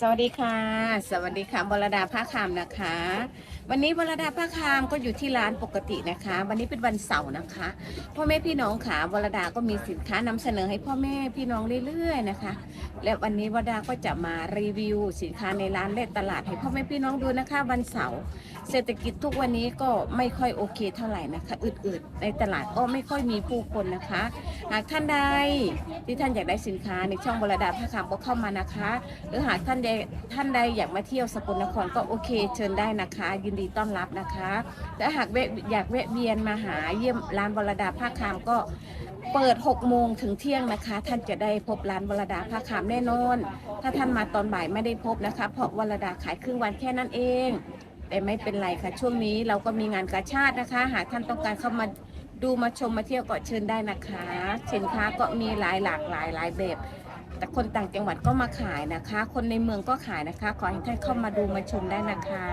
สวัสดีค่ะ สวัสดีค่ะบรดาผ้าคามนะคะ วันนี้บรดาผ้าคามก็อยู่ที่ร้านปกตินะคะ วันนี้เป็นวันเสาร์นะคะพ่อแม่พี่น้องขาบรดาก็มีสินค้านำเสนอให้พ่อแม่พี่น้องเรื่อยๆนะคะ และวันนี้บรดาก็จะมารีวิว สินค้าในร้านและตลาดให้พ่อแม่พี่น้องดูนะคะ วันเสาร์ เศรษฐกิจทุกวันนี้ก็ไม่ค่อยโอเคเท่าไหร่นะคะอืดๆในตลาดก็ไม่ค่อยมีผู้คนนะคะ หากท่านใดที่ท่านอยากได้สินค้าในช่องบรดาผ้าคามก็เข้ามานะคะ หรือหากท่านใดท่านใดอยากมาเที่ยวสกลนครก็โอเค เชิญได้นะคะ ยินดีต้อนรับนะคะแต่หากอยากแวะเวียนมาหาเยี่ยมร้านบรดาผ้าคามก็เปิด 6 โมงถึงเที่ยงนะคะ ท่านจะได้พบร้านบรดาผ้าคามแน่นอน ถ้าท่านมาตอนบ่ายไม่ได้พบนะคะ เพราะวรดาขายครึ่งวันแค่นั้นเอง แต่ไม่เป็นไรค่ะ ช่วงนี้เราก็มีงานกาชาตินะคะ หากท่านต้องการเข้ามาดูมาชมมาเที่ยวก็เชิญได้นะคะสินค้าก็มีหลายหลากหลายหลายแบบ แต่คนต่างจังหวัดก็มาขายนะคะ คนในเมืองก็ขายนะคะ ขอให้ท่านเข้ามาดูมาชมได้นะคะ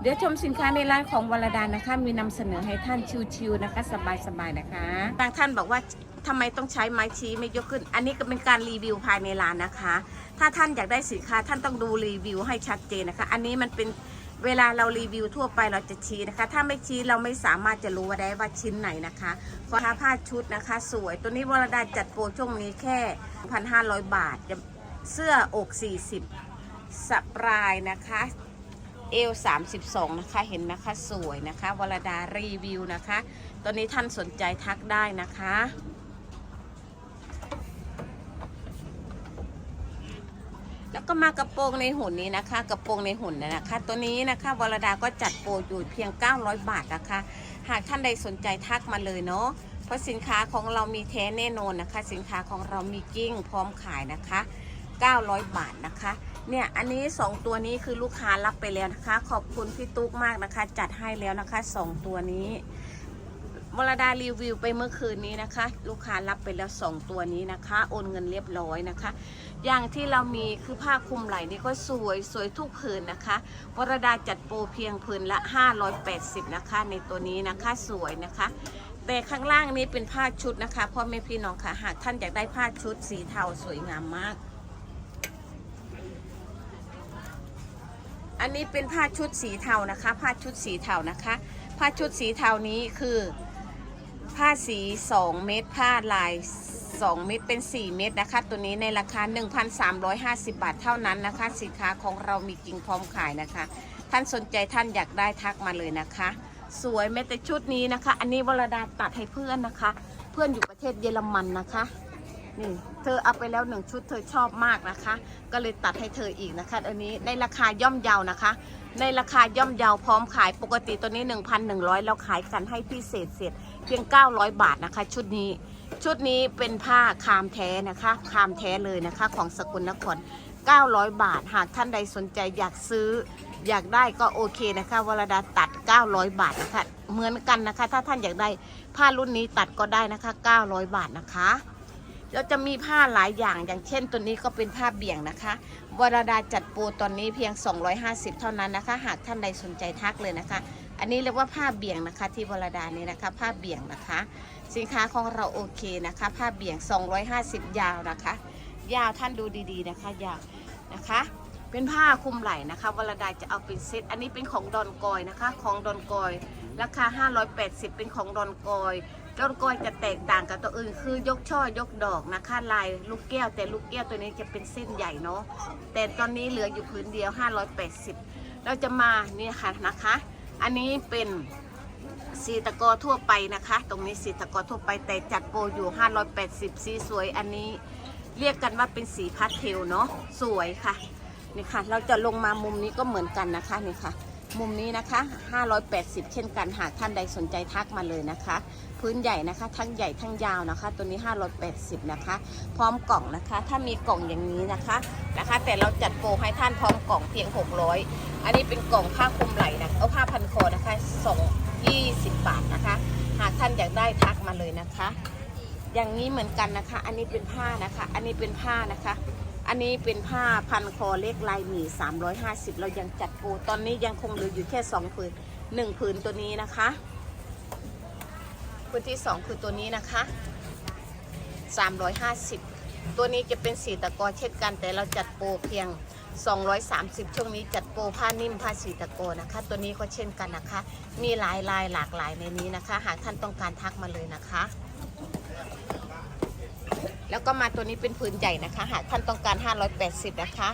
เดี๋ยวชมสินค้าในร้านของวรดานะคะ มีนำเสนอให้ท่านชิวๆนะคะ สบายๆนะคะบางท่านบอกว่าทำไมต้องใช้ไม้ชี้ไม่ยกขึ้น อันนี้ก็เป็นการรีวิวภายในร้านนะคะ ถ้าท่านอยากได้สินค้าท่านต้องดูรีวิวให้ชัดเจนนะคะ อันนี้มันเป็น เวลาเรารีวิวทั่วไปเราจะชี้นะคะ ถ้าไม่ชี้เราไม่สามารถจะรู้ว่าได้ว่าชิ้นไหนนะคะขอท้าผ้าชุดนะคะ สวย ตัวนี้วรดาจัดโปรช่วงนี้แค่ 1,500 บาทเสื้ออก 40สปรายนะคะเอล32 นะคะ เห็นนะคะสวยนะคะวรดารีวิวนะคะตัวนี้ท่านสนใจทักได้นะคะ แล้วก็มากระโปรงในหุ่นนี้นะคะ กระโปรงในหุ่นนยนะคะ ตัวนี้นะคะวรดาก็จัดโปรอยู่เพียง 900 บาทนะคะ หากท่านใดสนใจทักมาเลยเนาะเพราะสินค้าของเรามีแท้แน่นอนนะคะ สินค้าของเรามีกิ้งพร้อมขายนะคะ 900 บาทนะคะ เนี่ยอันนี้ 2 ตัวนี้คือลูกค้ารับไปแล้วนะคะ ขอบคุณพี่ตุ๊กมากนะคะ จัดให้แล้วนะคะ 2 ตัวนี้ วรดารีวิวไปเมื่อคืนนี้นะคะ ลูกค้ารับไปแล้ว 2 ตัวนี้นะคะ โอนเงินเรียบร้อยนะคะ อย่างที่เรามีคือผ้าคลุมไหล่นี่ก็สวยสวยทุกผืนนะคะวรดาจัดโปรเพียงผืนละ 580 นะคะ ในตัวนี้นะคะสวยนะคะแต่ข้างล่างนี้เป็นผ้าชุดนะคะพ่อแม่พี่น้องค่ะหากท่านอยากได้ผ้าชุดสีเทาสวยงามมาก อันนี้เป็นผ้าชุดสีเทานะคะ ผ้าชุดสีเทานะคะ ผ้าชุดสีเทานี้คือ ผ้าสี 2 เม็ดผ้าลาย 2 เม็ดเป็น 4 เม็ดนะคะ ตัวนี้ในราคา 1,350 บาทเท่านั้นนะคะ สินค้าของเรามีจริงพร้อมขายนะคะ ท่านสนใจท่านอยากได้ทักมาเลยนะคะ สวยแม้แต่ชุดนี้นะคะ อันนี้วรดาตัดให้เพื่อนนะคะ เพื่อนอยู่ประเทศเยอรมันนะคะนี่เธอเอาไปแล้วหนึ่งชุดเธอชอบมากนะคะ ก็เลยตัดให้เธออีกนะคะอันนี้ในราคาย่อมเยานะคะ ในราคาย่อมเยาพร้อมขายปกติตัวนี้ 1,100เราขายกันให้พิเศษเสร็จเพียง 900 บาทนะคะ ชุดนี้ ชุดนี้เป็นผ้าคามแท้นะคะ คามแท้เลยนะคะ ของสกุลนคร 900 บาท หากท่านใดสนใจอยากซื้อ อยากได้ก็โอเคนะคะวรดาตัด 900 บาทนะคะ เหมือนกันนะคะ ถ้าท่านอยากได้ผ้ารุ่นนี้ตัดก็ได้นะคะ 900 บาทนะคะ เราจะมีผ้าหลายอย่างอย่างเช่นตัวนี้ก็เป็นผ้าเบี่ยงนะคะวรดาจัดโปรตอนนี้เพียง 250 เท่านั้นนะคะ หากท่านใดสนใจทักเลยนะคะ อันนี้เรียกว่าผ้าเบี่ยงนะคะ ที่วรดานี่นะคะ ผ้าเบี่ยงนะคะ สินค้าของเราโอเคนะคะ ผ้าเบี่ยง 250 ยาวนะคะ ยาวท่านดูดีๆนะคะ ยาวนะคะเป็นผ้าคลุมไหล่นะคะวรดาจะเอาเป็นเซต อันนี้เป็นของดอนกอยนะคะ ของดอนกอย ราคา 580 เป็นของดอนกอย ดอนกอยจะแตกต่างกับตัวอื่นคือยกช่อยกดอกนะคะลายลูกแก้ว แต่ลูกแก้วตัวนี้จะเป็นเส้นใหญ่เนาะแต่ตอนนี้เหลืออยู่พื้นเดียว 580 เราจะมานี่ค่ะนะคะ อันนี้เป็นสีตะกอทั่วไปนะคะ ตรงนี้สีตะกอทั่วไปแต่จัดโปรอยู่ 580 สีสวยอันนี้เรียกกันว่าเป็นสีพาสเทลเนาะสวยค่ะนี่ค่ะ เราจะลงมามุมนี้ก็เหมือนกันนะคะนี่ค่ะ มุมนี้นะคะ 580 เช่นกันหากท่านใดสนใจทักมาเลยนะคะ พื้นใหญ่นะคะ ทั้งใหญ่ทั้งยาวนะคะ ตัวนี้ 580 นะคะ พร้อมกล่องนะคะ ถ้ามีกล่องอย่างนี้นะคะนะคะ แต่เราจัดโปรให้ท่านพร้อมกล่องเพียง 600 อันนี้เป็นกล่องผ้าคลุมไหล่นะเอาผ้าพันคอนะคะ2 20 บาทนะคะ หากท่านอยากได้ทักมาเลยนะคะ อย่างนี้เหมือนกันนะคะ อันนี้เป็นผ้านะคะ อันนี้เป็นผ้านะคะ อันนี้เป็นผ้าพันคอเล็กลายหมี350 เรายังจัดโปรตอนนี้ยังคงเหลืออยู่แค่2ผืน1ผืนตัวนี้นะคะผืนที่ 2 คือตัวนี้นะคะ 350 ตัวนี้จะเป็นสีตะกอเช่นกัน แต่เราจัดโปรเพียง 230 ช่วงนี้จัดโปรผ้านิ่มผ้าสีตะโกนะคะ ตัวนี้ก็เช่นกันนะคะ มีหลายลายหลากหลายในนี้นะคะ หากท่านต้องการทักมาเลยนะคะ แล้วก็มาตัวนี้เป็นผืนใหญ่นะคะ หากท่านต้องการ 580 นะคะ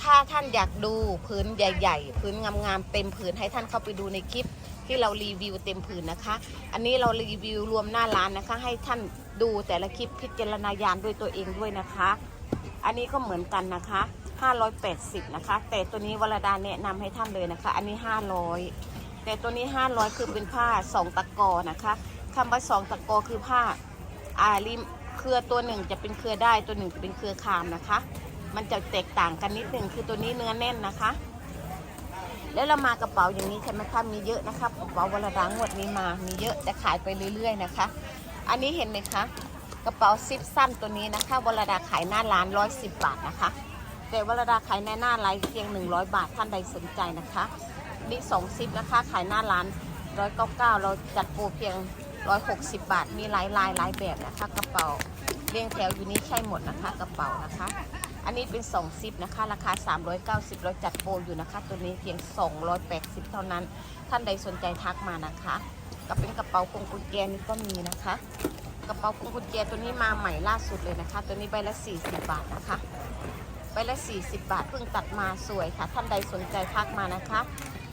ถ้าท่านอยากดูพื้นใหญ่ ๆ พื้นงามๆเต็มผืนให้ท่านเข้าไปดูในคลิปที่เรารีวิวเต็มผืนนะคะ อันนี้เรารีวิวรวมหน้าร้านนะคะ ให้ท่านดูแต่ละคลิปพิจารณาญาณด้วยตัวเองด้วยนะคะ อันนี้ก็เหมือนกันนะคะ 580 นะคะ แต่ตัวนี้วรดาแนะนำให้ท่านเลยนะคะ อันนี้ 500 แต่ตัวนี้ 500 คือเป็นผ้า 2 ตะกอนะคะคำว่า 2 ตะกอคือผ้าอาริม เครือตัวหนึ่งจะเป็นเครือได้ตัวหนึ่งจะเป็นเครือคามนะคะ มันจะแตกต่างกันนิดหนึ่งคือตัวนี้เนื้อแน่นนะคะ แล้วเรามากระเป๋าอย่างนี้ใช่ไหมคะมีเยอะนะคะกระเป๋าวรดางวดนี้มา มีเยอะจะขายไปเรื่อยๆนะคะ อันนี้เห็นไหมคะกระเป๋าซิปสั้นตัวนี้นะคะวรดาขายหน้าร้าน110บาทนะคะ แต่วรดาขายในหน้าไลฟ์เพียง100บาทท่านใดสนใจนะคะนี่สองซิปนะคะขายหน้าร้าน199เราจัดโปรเพียง 160 บาท มีหลายลายหลายแบบนะคะกระเป๋าเรียงแถวอยู่นี้ใช่หมดนะคะกระเป๋านะคะ อันนี้เป็น2ซิปนะคะ ราคา 390เราจัดโปรอยู่นะคะ ตัวนี้เพียง 280 เท่านั้น ท่านใดสนใจทักมานะคะก็เป็นกระเป๋าพวงกุญแจนี่ก็มีนะคะ กระเป๋าพวงกุญแจตัวนี้มาใหม่ล่าสุดเลยนะคะ ตัวนี้ใบละ 40 บาทนะคะใบละ 40 บาทเพิ่งตัดมาสวยค่ะ ท่านใดสนใจทักมานะคะ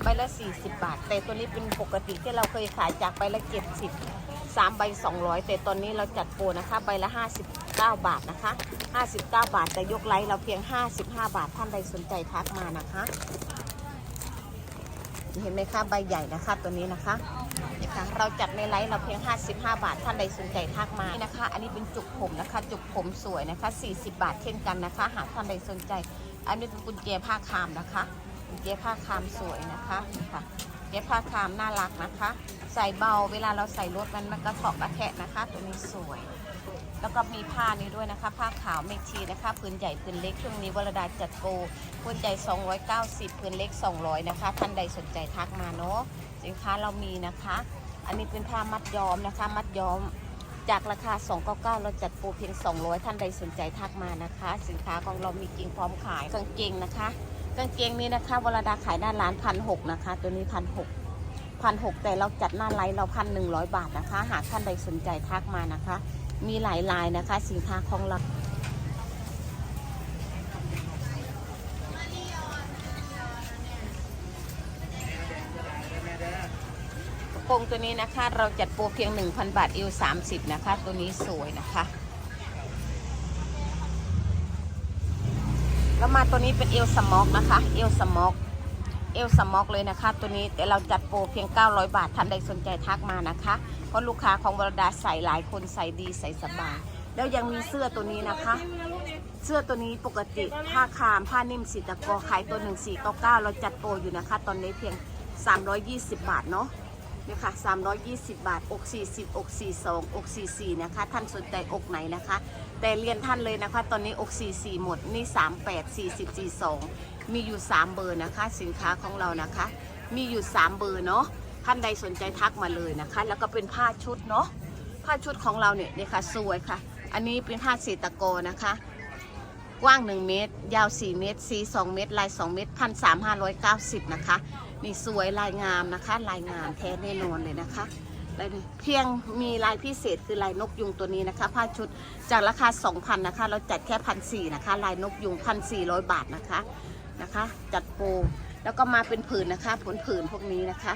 ใบละ 40 บาท แต่ตัวนี้เป็นปกติที่เราเคยขายจากใบละ 70 3ใบ200 แต่ตอนนี้เราจัดโปรนะคะ ใบละ 59 บาทนะคะ 59 บาทแต่ยกไลท์เราเพียง 55 บาทท่านใดสนใจทักมานะคะเห็นไหมคะใบใหญ่นะคะตัวนี้นะคะนี่ค่ะเราจัดในไลท์เราเพียง 55 บาท ท่านใดสนใจทักมานี่นะคะ อันนี้เป็นจุกผมนะคะ จุกผมสวยนะคะ 40 บาทเช่นกันนะคะ หากท่านใดสนใจ อันนี้เป็นกุญแจผ้าคามนะคะกุญแจผ้าคามสวยนะคะนี่ค่ะ กุญแจผ้าคามน่ารักนะคะ ใส่เบาเวลาเราใส่รถมันมันกระเถอกกระแทกนะคะ ตัวนี้สวย แล้วก็มีผ้านี้ด้วยนะคะ ผ้าขาวเมชีนะคะพื้นใหญ่พื้นเล็กช่วงนี้วรดาจัดโกพื้นใหญ่ 290พื้นเล็ก 200 นะคะ ท่านใดสนใจทักมาเนาะสินค้าเรามีนะคะ อันนี้เป็นผ้ามัดย้อมนะคะ มัดย้อมจากราคา 299 เราจัดโปรเพียง 200 ท่านใดสนใจทักมานะคะ สินค้าของเรามีจริงพร้อมขายกางเกงนะคะ กางเกงนี้นะคะวรดาขายหน้าร้านพันหนะคะ ตัวนี้พันหกพันหกแต่เราจัดหน้าไลน์เราพันหนึ่งร้อยบาทนะคะ หากท่านใดสนใจทักมานะคะ มีหลายลายนะคะ สินค้าของเรากระโปรงตัวนี้นะคะ เราจัดโปรเพียง 1,000 บาทเอว30 นะคะ ตัวนี้สวยนะคะ แล้วมาตัวนี้เป็นเอวสมอกนะคะ เอวสมอก เอวสมอกเลยนะคะ ตัวนี้แต่เราจัดโปรเพียง 900 บาทท่านใดสนใจทักมานะคะ เพราะลูกค้าของวรดาใส่หลายคนใส่ดีใส่สบาย แล้วยังมีเสื้อตัวนี้นะคะ เสื้อตัวนี้ปกติผ้าคามผ้านิ่มสีตะกอขายตัว 1499เราจัดโปรอยู่นะคะ ตอนนี้เพียง 320 บาทเนาะ เนี่ยค่ะ 320 บาท อก 40 อก 42 อก 44 นะคะ ท่านสนใจอกไหนนะคะ แต่เรียนท่านเลยนะคะ ตอนนี้อก 44 หมด นี่ 38 40 42 มีอยู่ 3 เบอร์นะคะ สินค้าของเรานะคะ มีอยู่ 3 เบอร์เนาะ ท่านใดสนใจทักมาเลยนะคะ แล้วก็เป็นผ้าชุดเนาะ ผ้าชุดของเราเนี่ยเนี่ยค่ะ สวยค่ะ อันนี้เป็นผ้าสีตะโกนะคะ กว้าง 1 เมตร ยาว 4 เมตรสี2เมตร ลาย 2 เมตรพันสามห้าร้อยเก้าสิบนะคะ นี่สวยลายงามนะคะ ลายงามแท้แน่นอนเลยนะคะลยเพียงมีลายพิเศษคือลายนกยุงตัวนี้นะคะ ผ้าชุดจากราคา 2,000นะคะ เราจัดแค่พันสนะคะ ลายนกยุงพันสี่ร้อยบาทนะคะนะคะ จัดโปรแล้วก็มาเป็นผืนนะคะผลผืนพวกนี้นะคะ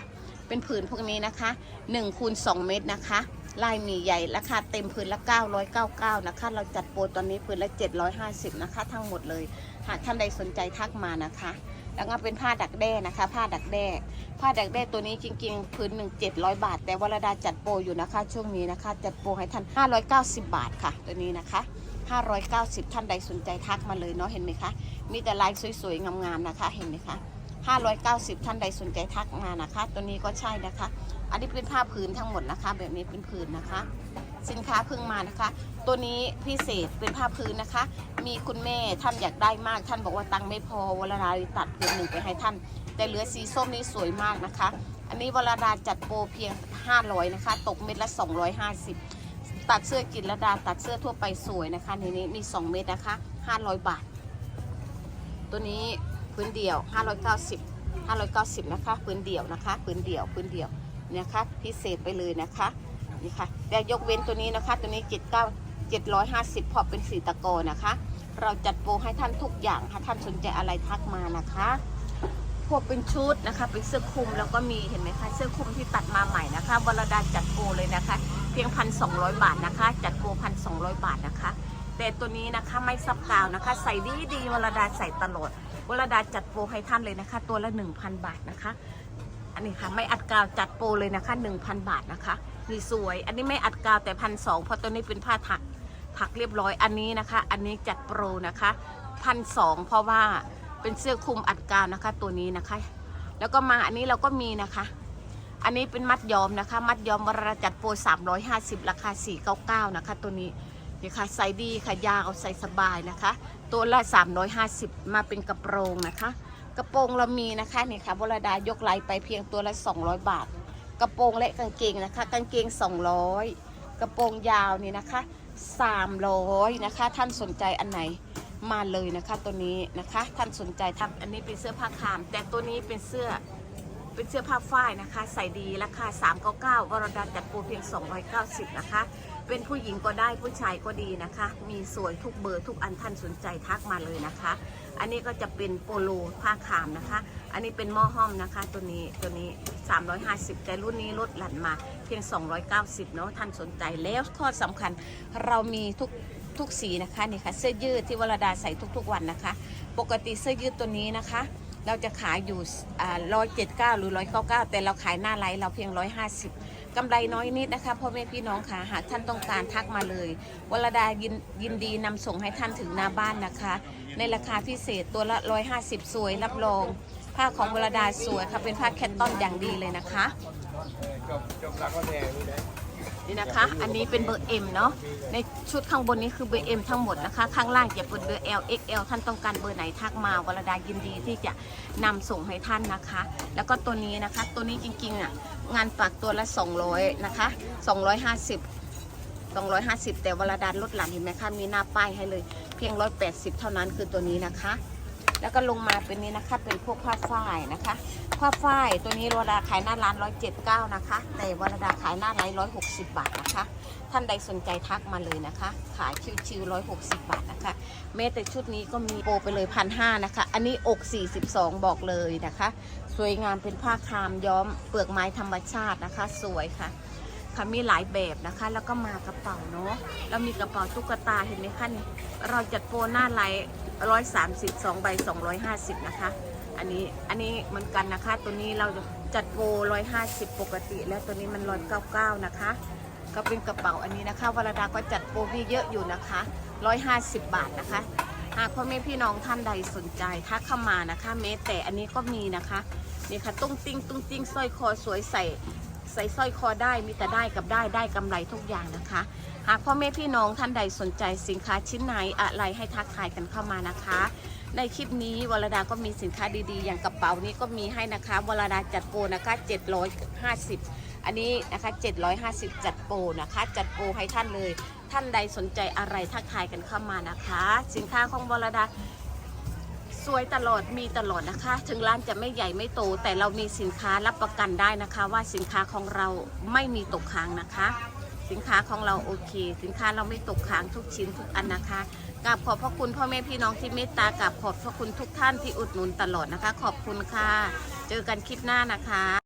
เป็นผืนพวกนี้นะคะ1คูณ2เมตรนะคะ ลายหมีใหญ่ราคาเต็มผืนละ 999 นะคะ เราจัดโปรตอนนี้ผืนละ 750 นะคะ ทั้งหมดเลย หากท่านใดสนใจทักมานะคะ แล้วก็เป็นผ้าดักแด้นะคะ ผ้าดักแด้ผ้าดักแด้ตัวนี้จริงๆพื้นหนึ่ง700บาท แต่วรดาจัดโปรอยู่นะคะ ช่วงนี้นะคะจัดโปรให้ท่าน590บาทค่ะ ตัวนี้นะคะ590ท่านใดสนใจทักมาเลยเนาะเห็นไหมคะ มีแต่ลายสวยๆงามๆนะคะเห็นไหมคะ590ท่านใดสนใจทักมานะคะ ตัวนี้ก็ใช่นะคะ อันนี้เป็นผ้าพื้นทั้งหมดนะคะ แบบนี้เป็นพื้นนะคะ สินค้าเพิ่งมานะคะ ตัวนี้พิเศษเป็นผ้าพื้นนะคะ มีคุณแม่ท่านอยากได้มาก ท่านบอกว่าตังค์ไม่พอวลาดาตัดเพียงหนึ่งไปให้ท่าน แต่เหลือสีส้มนี่สวยมากนะคะ อันนี้วลาดาจัดโปรเพียง 500 นะคะ ตกเม็ดละ 250 ตัดเสื้อกินระดาตัดเสื้อทั่วไปสวยนะคะในนี้มี 2 เม็ดนะคะ 500 บาท ตัวนี้พื้นเดี่ยว 590 590 นะคะพื้นเดี่ยวนะคะพื้นเดี่ยวพื้นเดี่ยวเนี่ยค่ะพิเศษไปเลยนะคะนี่ค่ะแต่ยกเว้นตัวนี้นะคะ ตัวนี้79 750พราะเป็นสีตะโกนะคะ เราจัดโปรให้ท่านทุกอย่างถ้าท่านสนใจอะไรทักมานะคะพวกเป็นชุดนะคะ เป็นเสื้อคลุมแล้วก็มีเห็นไหมคะเสื้อคลุมที่ตัดมาใหม่นะคะวรดาจัดโปรเลยนะคะ เพียงพันสองบาทนะคะ จัดโปรพันสองบาทนะคะ แต่ตัวนี้นะคะไม่ซับกาวนะคะ ใส่ดีดีวรดาใส่ตลอดวรดาจัดโปรให้ท่านเลยนะคะ ตัวละ 1,000 บาทนะคะ อันนี้ค่ะไม่อัดกาวจัดโปรเลยนะคะ 1,000 บาทนะคะนี่สวย อันนี้ไม่อัดกาวแต่พันสองเพราะตัวนี้เป็นผ้าถัก ถักเรียบร้อยอันนี้นะคะ อันนี้จัดโปรนะคะพันสองเพราะว่าเป็นเสื้อคลุมอัดกาวนะคะตัวนี้นะคะ แล้วก็มาอันนี้เราก็มีนะคะ อันนี้เป็นมัดย้อมนะคะ มัดย้อมวรจัดโปร350 ราคา 499 นะคะ ตัวนี้นี่ค่ะใส่ดีค่ะยาวใส่สบายนะคะ ตัวละ 350 มาเป็นกระโปรงนะคะ กระโปรงเรามีนะคะนี่ค่ะวรดายกไหลไปเพียงตัวละ 200 บาท กระโปรงและกางเกงนะคะ กางเกง 200 กระโปรงยาวนี่นะคะ 300นะคะ ท่านสนใจอันไหนมาเลยนะคะตัวนี้นะคะ ท่านสนใจทักอันนี้เป็นเสื้อผ้าคาม แต่ตัวนี้เป็นเสื้อเป็นเสื้อผ้าฝ้ายนะคะ ใส่ดีราคา 399วรดาจัดปูเพียง 290 นะคะ เป็นผู้หญิงก็ได้ผู้ชายก็ดีนะคะ มีสวยทุกเบอร์ทุกอันท่านสนใจทักมาเลยนะคะ อันนี้ก็จะเป็นโปโลผ้าขามนะคะ อันนี้เป็นหม้อห้อมนะคะ ตัวนี้ตัวนี้ 350 แต่รุ่นนี้ลดหลั่นมาเพียง 290 เนาะท่านสนใจแล้วข้อสำคัญเรามีทุกทุกสีนะคะนี่ค่ะเสื้อยืดที่วรดาใส่ทุกๆวันนะคะ ปกติเสื้อยืดตัวนี้นะคะ เราจะขายอยู่ร้อยเจ็ดเก้าหรือร้อยเก้าเก้าแต่เราขายหน้าไลฟ์เราเพียงร้อยห้าสิบ กำไรน้อยนิดนะคะพ่อแม่พี่น้องค่ะหากท่านต้องการทักมาเลยวรดายินยินดีนำส่งให้ท่านถึงหน้าบ้านนะคะ ในราคาพิเศษตัวละร้อยห้าสิบสวยรับรอง ผ้าของวรดาสวยค่ะเป็นผ้าแคตตอนอย่างดีเลยนะคะดงนี่นะคะ อันนี้เป็นเบอร์ M เนาะ ในชุดข้างบนนี้คือเบอร์ M ทั้งหมดนะคะ ข้างล่างจะเป็นเบอร์ L XL ท่านต้องการเบอร์ไหนทักมาวรดายินดีที่จะนำส่งให้ท่านนะคะ แล้วก็ตัวนี้นะคะ ตัวนี้จริงๆอะ งานปากตัวละ 200 นะคะ 250 250 แต่วลาดาลดหลั่นเห็นไหมคะ มีหน้าป้ายให้เลย เพียง 180 เท่านั้นคือตัวนี้นะคะ แล้วก็ลงมาเป็นนี้นะคะ เป็นพวกผ้าฝ้ายนะคะ ผ้าฝ้ายตัวนี้วรดาขายหน้าร้าน 179 นะคะ แต่วราดาขายหน้าไลน์160 บาทนะคะ ท่านใดสนใจทักมาเลยนะคะ ขายชิวๆ160 บาทนะคะแม้แต่ชุดนี้ก็มีโปรไปเลยพันห้านะคะ อันนี้อก 42 บอกเลยนะคะ สวยงามเป็นผ้าคามย้อมเปลือกไม้ธรรมชาตินะคะ สวยค่ะค่ะมีหลายแบบนะคะ แล้วก็มากระเป๋าเนาะเรามีกระเป๋าตุ๊กตาเห็นไหมคะนี่เราจัดโปรหน้าไลท์ร้อยสามสิบสองใบสองร้อยห้าสิบนะคะ อันนี้อันนี้เหมือนกันนะคะ ตัวนี้เราจัดโปรร้อยห้าสิบปกติ แล้วตัวนี้มันร้อยเก้าเก้านะคะ ก็เป็นกระเป๋าอันนี้นะคะวรดาก็จัดโปรพี่เยอะอยู่นะคะร้อยห้าสิบบาทนะคะ หากพ่อแม่พี่น้องท่านใดสนใจทักเข้ามานะคะเมแต่อันนี้ก็มีนะคะนี่ค่ะตุ้งติ้งตุ้งติ้งสร้อยคอสวยใส่ใส่สร้อยคอได้มีแต่ได้กับได้ได้กำไรทุกอย่างนะคะ หากพ่อแม่พี่น้องท่านใดสนใจสินค้าชิ้นไหนอะไรให้ทักทายกันเข้ามานะคะ ในคลิปนี้วรดาก็มีสินค้าดีๆ อย่างกระเป๋านี้ก็มีให้นะคะวรดาจัดโปรนะคะ750 อันนี้นะคะ 750 จัดโปรนะคะ จัดโปรให้ท่านเลย ท่านใดสนใจอะไรทักทายกันเข้ามานะคะ สินค้าของวรดาสวยตลอดมีตลอดนะคะ ถึงร้านจะไม่ใหญ่ไม่โต แต่เรามีสินค้ารับประกันได้นะคะ ว่าสินค้าของเราไม่มีตกค้างนะคะ สินค้าของเราโอเค สินค้าเราไม่ตกค้างทุกชิ้นทุกอันนะคะ กับขอบพระคุณพ่อแม่พี่น้องที่เมตตากราบขอบพระคุณทุกท่านที่อุดหนุนตลอดนะคะ ขอบคุณค่ะ เจอกันคลิปหน้านะคะ